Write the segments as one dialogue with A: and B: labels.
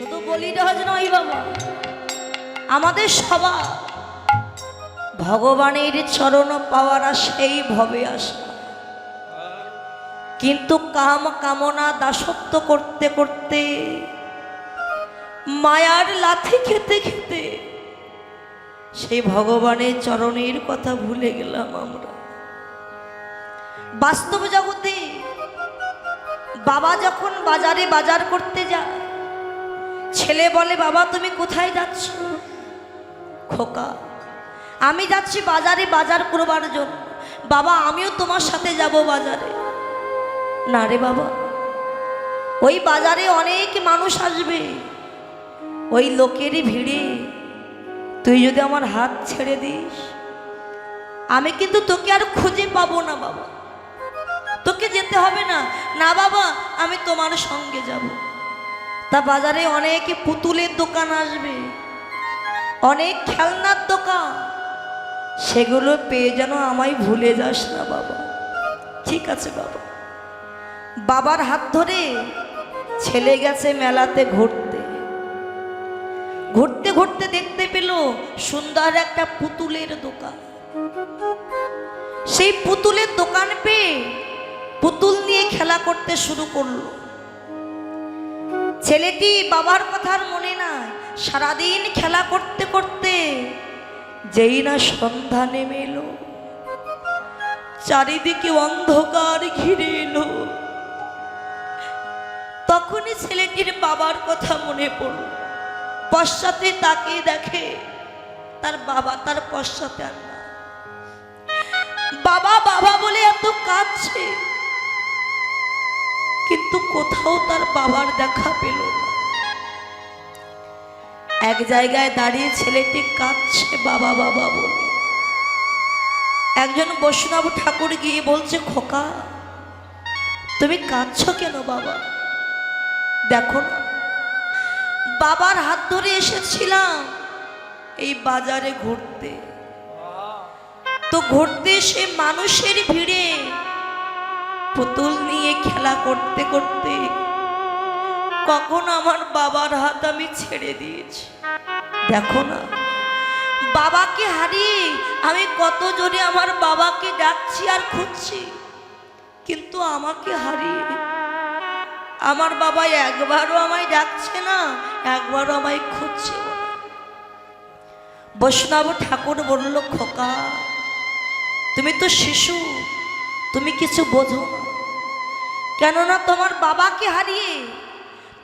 A: শুধু বলি রহজ নয় বাবা, আমাদের সবার ভগবানের চরণ পাওয়ার সেই ভবে আসা। কিন্তু কাম কামনা দাসত্ব করতে করতে, মায়ার লাথি খেতে খেতে সেই ভগবানের চরণের কথা ভুলে গেলাম আমরা। বাস্তব জগতে বাবা যখন বাজারে বাজার করতে যায় ছেলে বলে, বাবা, তুমি কোথায় যাচ্ছ? খোকা, আমি যাচ্ছি বাজারে বাজার করবার জন্য। বাবা, আমিও তোমার সাথে যাব বাজারে। না রে বাবা, ওই বাজারে অনেক মানুষ আসবে। ওই লোকেরই ভিড়ে তুই যদি আমার হাত ছেড়ে দিস, আমি কিন্তু তোকে আর খুঁজে পাবো না বাবা। তোকে যেতে হবে না। না বাবা, আমি তোমার সঙ্গে যাব। তা বাজারে অনেক পুতুলের দোকান আসবে, অনেক খেলনার দোকান। সেগুলো পেয়ে যেন আমায় ভুলে যাস না বাবা। ঠিক আছে বাবা। বাবার হাত ধরে ছেলে গেছে মেলাতে ঘুরতে। ঘুরতে ঘুরতে দেখতে পেল সুন্দর একটা পুতুলের দোকান। সেই পুতুলের দোকান পেয়ে পুতুল নিয়ে খেলা করতে শুরু করল। ছেলেটি বাবার কথার মনে নাই। সারাদিন খেলা করতে করতে যেই না সন্ধ্যা নেমে এলো চারিদিকে অন্ধকার ঘিরে এলো। তখনই ছেলেটির বাবার কথা মনে পড়ল। পশ্চাতে তাকে দেখে তার বাবা, তার পশ্চাতে আর না। বাবা বাবা বলে এত কাঁদছে। কিন্তু কোথাও তার বাবার দেখা পেল না। এক জায়গায় দাঁড়িয়ে ছেলেটি কাঁদছে বাবা বাবা বলে। একজন বৈষ্ণব ঠাকুর গিয়ে বলছে, খোকা, তুমি কাঁদছ কেন বাবা? দেখো না, বাবার হাত ধরে এসেছিলাম এই বাজারে ঘুরতে। তো ঘুরতে সে মানুষের ভিড়ে পুতুল নিয়ে খেলা করতে করতে কখন আমার বাবার হাত আমি ছেড়ে দিয়েছি। দেখো না, বাবাকে হারিয়ে আমি কত জোরে আমার বাবাকে ডাকছি আর খুঁজছি, কিন্তু আমাকে হারিয়ে আমার বাবা একবারও আমায় ডাকছে না, একবারও আমায় খুঁজছে বৈষ্ণব ঠাকুর বলল, খোকা, তুমি তো শিশু তুমি কিছু বোঝো কেননা তোমার বাবাকে হারিয়ে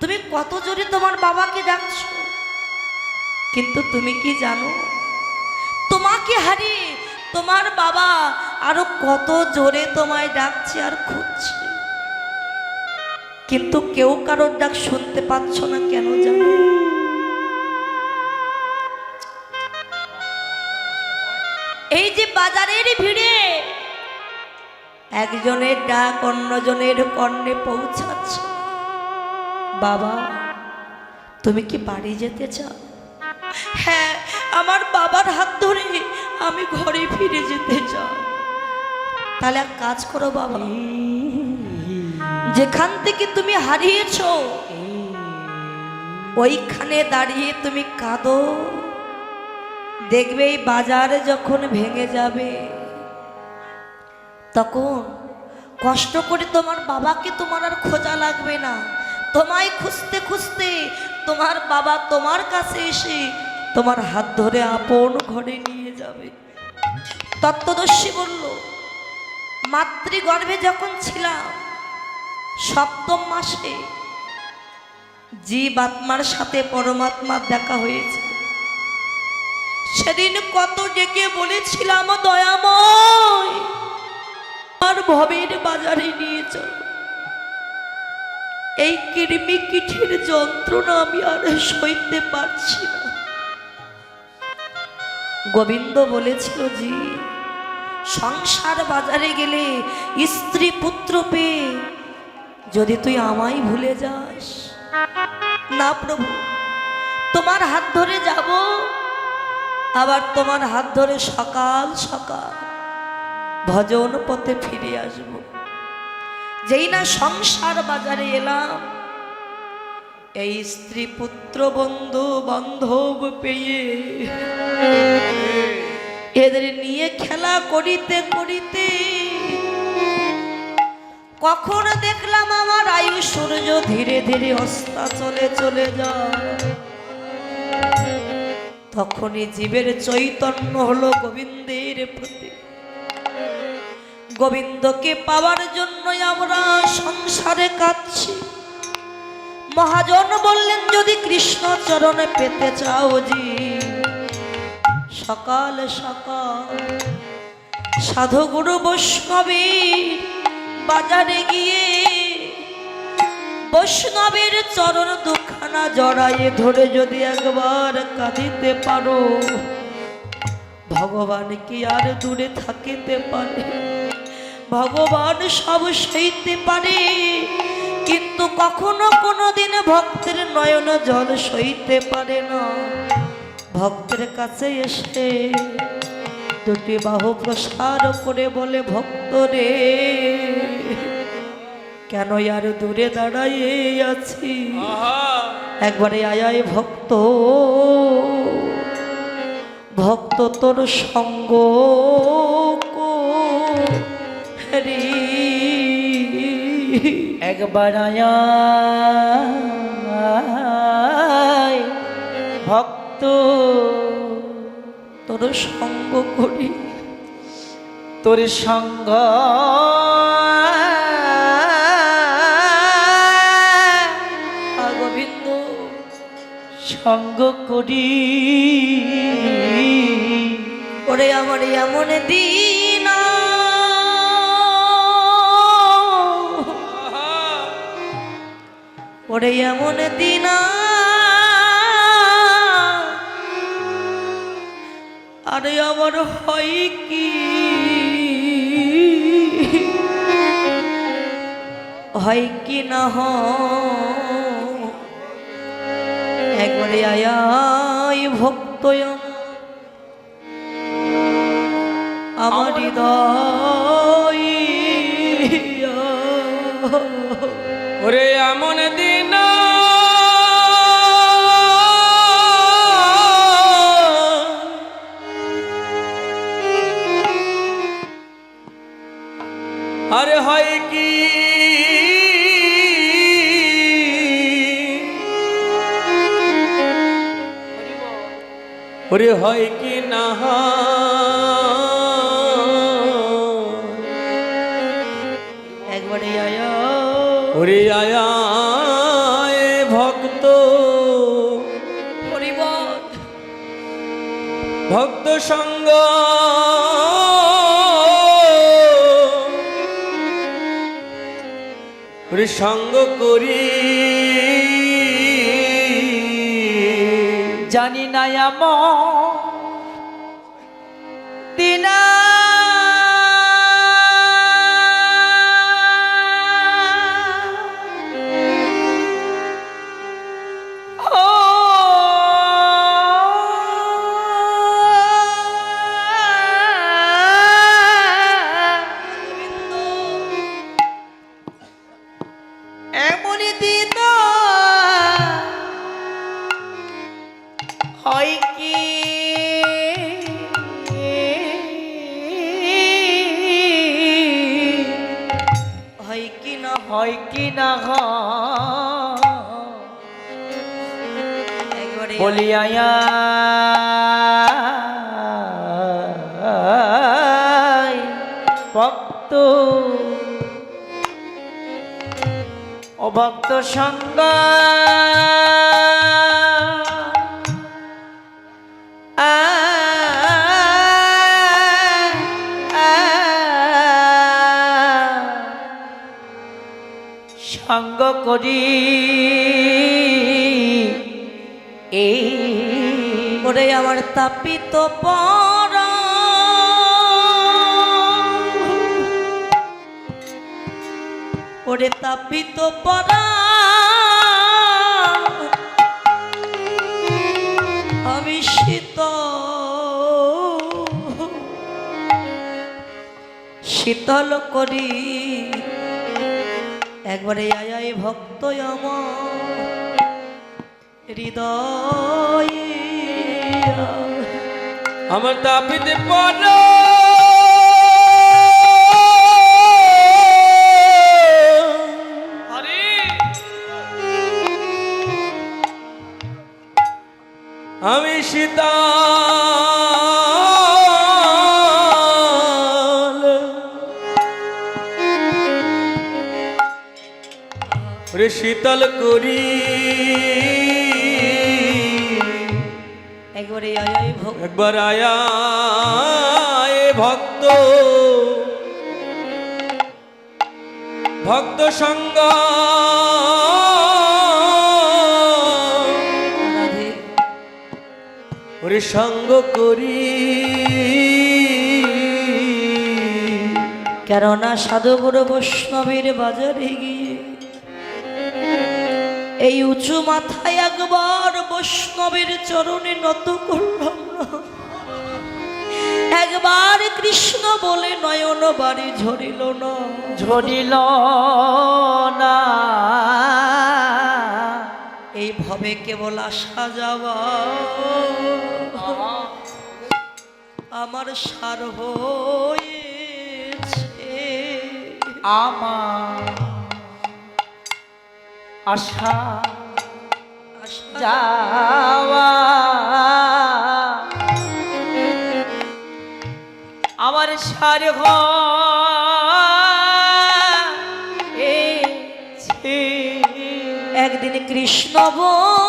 A: তুমি কত জোরে তোমার বাবাকে ডাকছো। কিন্তু তুমি কি জানো, তোমাকে হারিয়ে তোমার বাবা আরও কত জোরে তোমায় ডাকছে আর খুঁজছে। কিন্তু কেউ কারোর ডাক শুনতে পাচ্ছ না কেন জানো? একজনের ডাক অন্যজনের কর্ণে পৌঁছাচ্ছে। বাবা, তুমি কি বাড়ি যেতে চাও? হ্যাঁ আমার বাবার হাত ধরে আমি ঘরে ফিরে যেতে চাই। তাহলে এক কাজ করো বাবা, যেখান থেকে তুমি হারিয়েছ, ওইখানে দাঁড়িয়ে তুমি কাঁদো। দেখবে এই বাজারে যখন ভেঙে যাবে তখন কষ্ট করে তোমার বাবাকে তোমার আর খোঁজা লাগবে না। তোমায় খুঁজতে খুঁজতে তোমার বাবা তোমার কাছে এসে তোমার হাত ধরে আপন ঘরে নিয়ে যাবে। তত্ত্বদর্শী বলল, মাতৃগর্ভে যখন ছিলাম, সপ্তম মাসে জীব আত্মার সাথে পরমাত্মার দেখা হয়েছে। সেদিন কত ডেকে বলেছিলাম, দয়াময়! আর ভবের বাজারে নিয়ে চল। এই কৃমি কিঠির যন্ত্রণা আমি আর সইতে পারছি না। গোবিন্দ বলেছিল জি সংসার বাজারে গেলে স্ত্রী পুত্র পেয়ে যদি তুই আমায় ভুলে যাস। না প্রভু, তোমার হাত ধরে যাব, আবার তোমার হাত ধরে সকাল সকাল ভজন পথে ফিরে আসব। যেই না সংসার বাজারে এলাম, এই স্ত্রী পুত্র বন্ধু বান্ধব পেয়ে এদের নিয়ে খেলা করিতে করিতে কখন দেখলাম আমার আয়ু সূর্য ধীরে ধীরে অস্তা চলে চলে যায়। তখনই জীবের চৈতন্য হলো গোবিন্দের প্রতি। গোবিন্দকে পাওয়ার জন্যই আমরা সংসারে কাঁদছি। মহাজন বললেন, যদি কৃষ্ণ চরণে পেতে চাও জি, সকাল সকাল সাধুগুরু বৈষ্ণবীর বাজারে গিয়ে বৈষ্ণবের চরণ দুখানা জড়াইয়ে ধরে যদি একবার কাঁদিতে পারো, ভগবান কি আর দূরে থাকিতে পারে? ভগবান সব সইতে পারে। কিন্তু কখনো কোনো দিন ভক্তের নয়ন জল সইতে পারে না। ভক্তের কাছে এসে দুটি বাহু প্রসার করে বলে ভক্ত রে কেন আর দূরে দাঁড়াইয়ে আছি? একবারে আয়াই ভক্ত। ভক্ত তোর সঙ্গ। রে
B: একবার আয় ভক্ত
A: তোর সঙ্গ করি
B: তোর সঙ্গ
A: গোবিন্দ
B: সঙ্গ করি
A: ওরে আমার এমন দিন ওরে এমন দিন আরে আমার হয় কি? হয় কি না হয়? একবারে আয়াই ভক্ত আমার। হৃদয়।
C: ওরে এমন দিন ওরে হয় কি না?
A: একবারে আয়া।
C: ওরে আয়া ভক্ত। ভক্ত সঙ্গ। সঙ্গ করি।
B: জানি না এমন ভক্ত। অভক্ত সঙ্গ সঙ্গ করি এই
A: ওরে আমার তাপিত পর ওরে তাপিত পরা। আমি শীত। শীতল করি। একবারে আয়াই ভক্ত আমার। হৃদয়ে।
C: আমার তাপিতে পড় আমি রে শীতল করি।
A: একবারে আয় ভোগ
C: একবার আয়া ভক্ত। ভক্ত সঙ্গ। ওরে সঙ্গ করি।
A: কেননা সাধুগুরু বৈষ্ণবের বাজারে গিয়ে এই উঁচু মাথায় একবার বৈষ্ণবের চরণে নত করলাম। একবার কৃষ্ণ বলে নয়ন বাড়ি ঝরিল না।
B: ঝরিল না।
A: এই ভবে কেবল আসা যাওয়া। আমার সার হয়েছে।
B: আমার আশা যাওয়া। আমার সার হয়েছে।
A: একদিন কৃষ্ণ বলে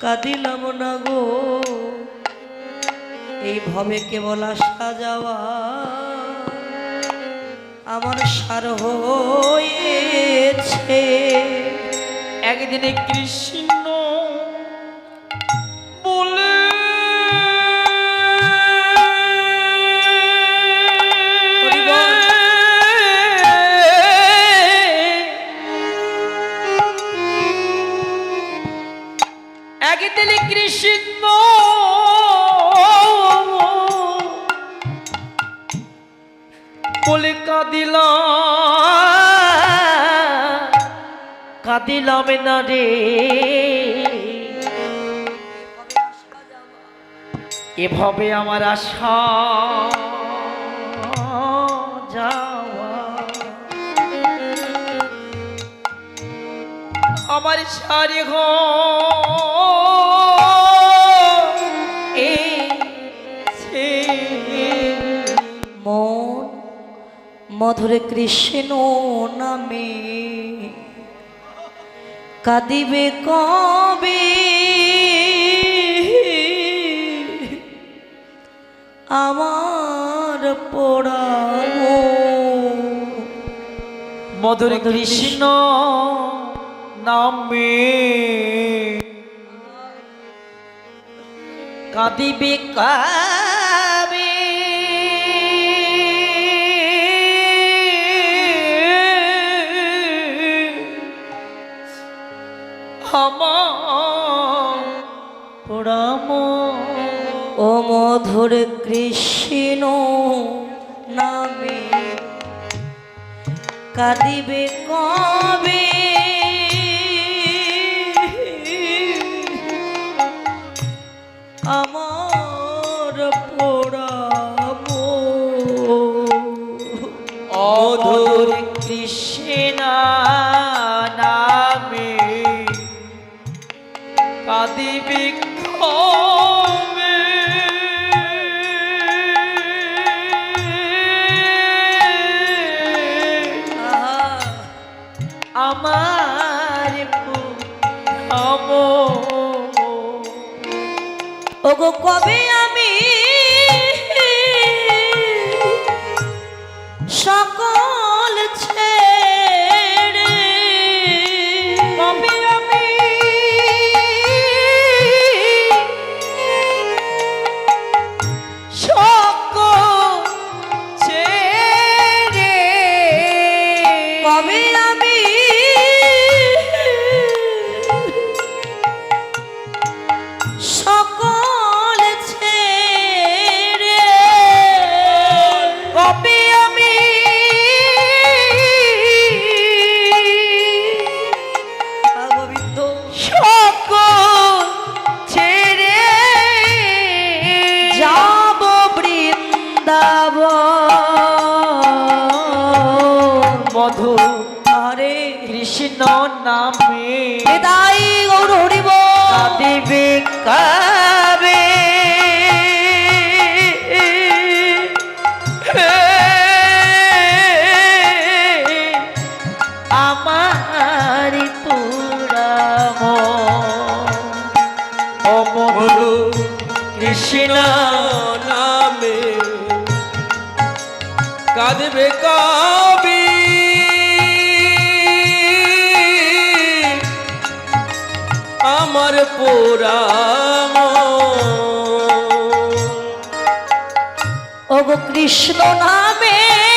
A: কাঁদিলাম না গো। এই ভবে কেবল আসা যাওয়া। আমার সার হয়েছে।
B: একদিনে কৃষ্ণ বলে কাঁদিলাম কাঁদিলাম না রে। এভাবে আমার আশা যাওয়া। আমার সারি ঘ
A: মধুরে কৃষ্ণ নামে। কাঁদিবে কবে? আমার পড়াবো
B: মধুর কৃষ্ণ নামে। কাঁদিবে কাবে
A: মধুর কৃষ্ণ নামে কাঁদিবে কবে? মধু
B: হরে কৃষ্ণ নামে।
A: তাই
B: গৌর হরিব।
A: দিবে কাবে
B: আমার তুরাম। অমর কৃষ্ণ
C: নামে। কাঁদবে আমার
A: ও কৃষ্ণ নামের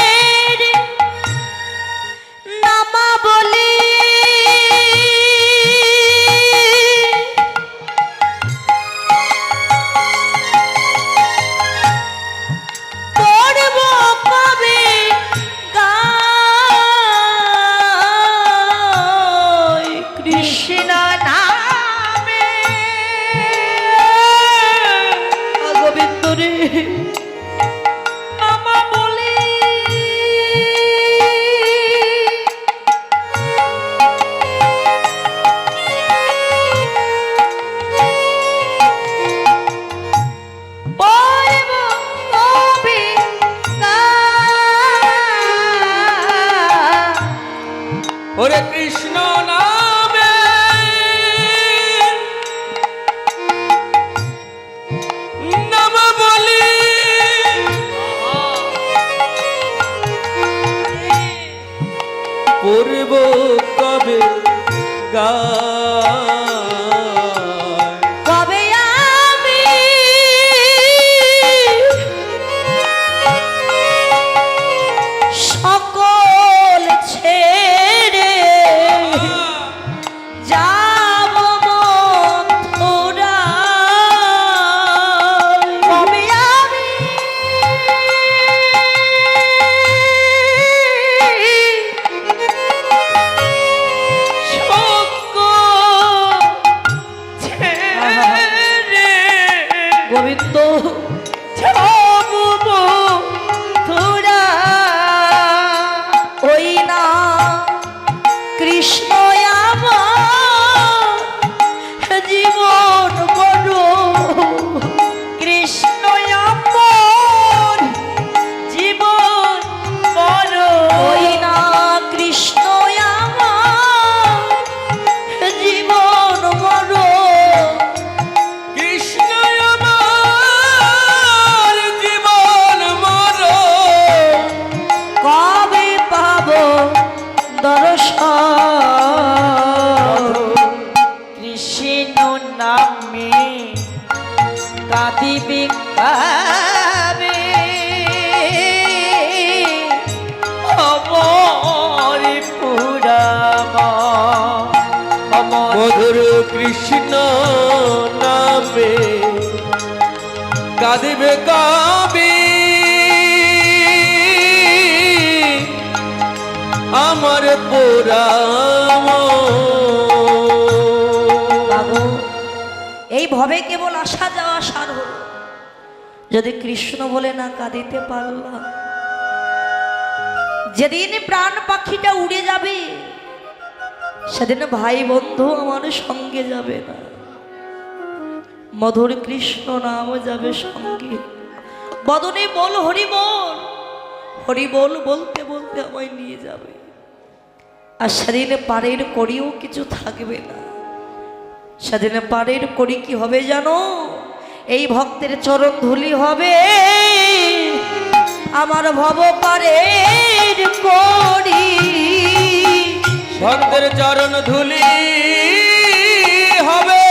A: এই ভবে কেবল আসা যাওয়া সার হল। যদি কৃষ্ণ বলে না কাঁদিতে পারলাম, যেদিন প্রাণ পাখিটা উড়ে যাবে, সেদিন ভাই বন্ধু আমার সঙ্গে যাবে না। মধুর কৃষ্ণ নাম যাবে সঙ্গে। বদনে বল, হরি বল হরি বল বলতে বলতে আমায় নিয়ে যাবে। আর সেদিন পাড়ের করিও কিছু থাকবে না। সেদিন পাড়ের করি কি হবে জানো? এই ভক্তের চরণ ধুলি হবে। আমার ভব পারের করি
C: ভক্তের চরণ ধুলি হবে।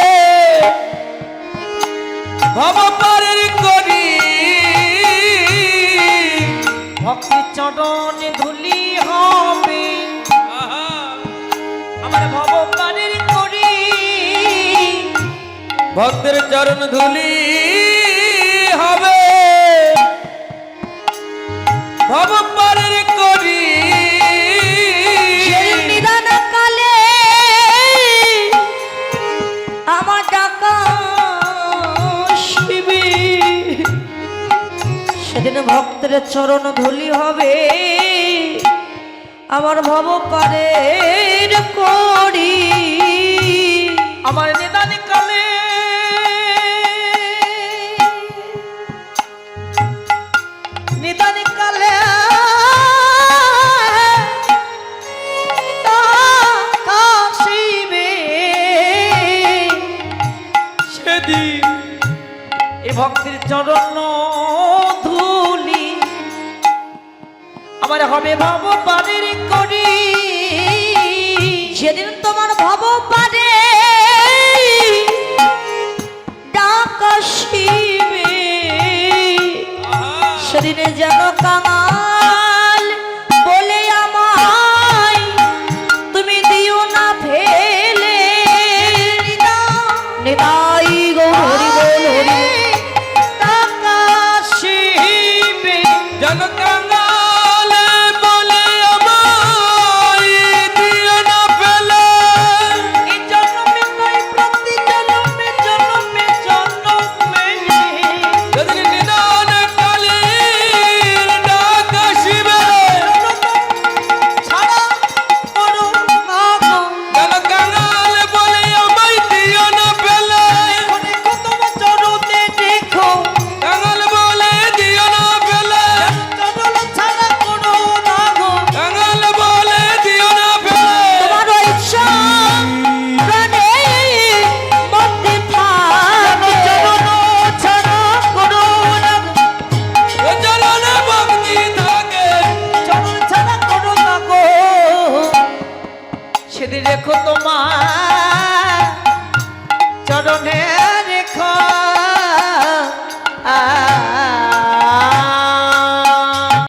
C: ভবপারের করি
B: ভক্তি চরণ ধুলি হবে। আমার ভবকারের করি।
C: ভক্তের চরণ ধুলি হবে। ভবপারের করি।
A: নিদান আমার ডাকা শিবে। সেদিন ভক্তের চরণ ধুলি হবে। আমার ভব প্রাণের করি
B: আমার নিদানি কালে।
C: নিদানি
B: কালে সেদিন এ চরণ ধুলি। আমার হবে ভাবো
A: পারে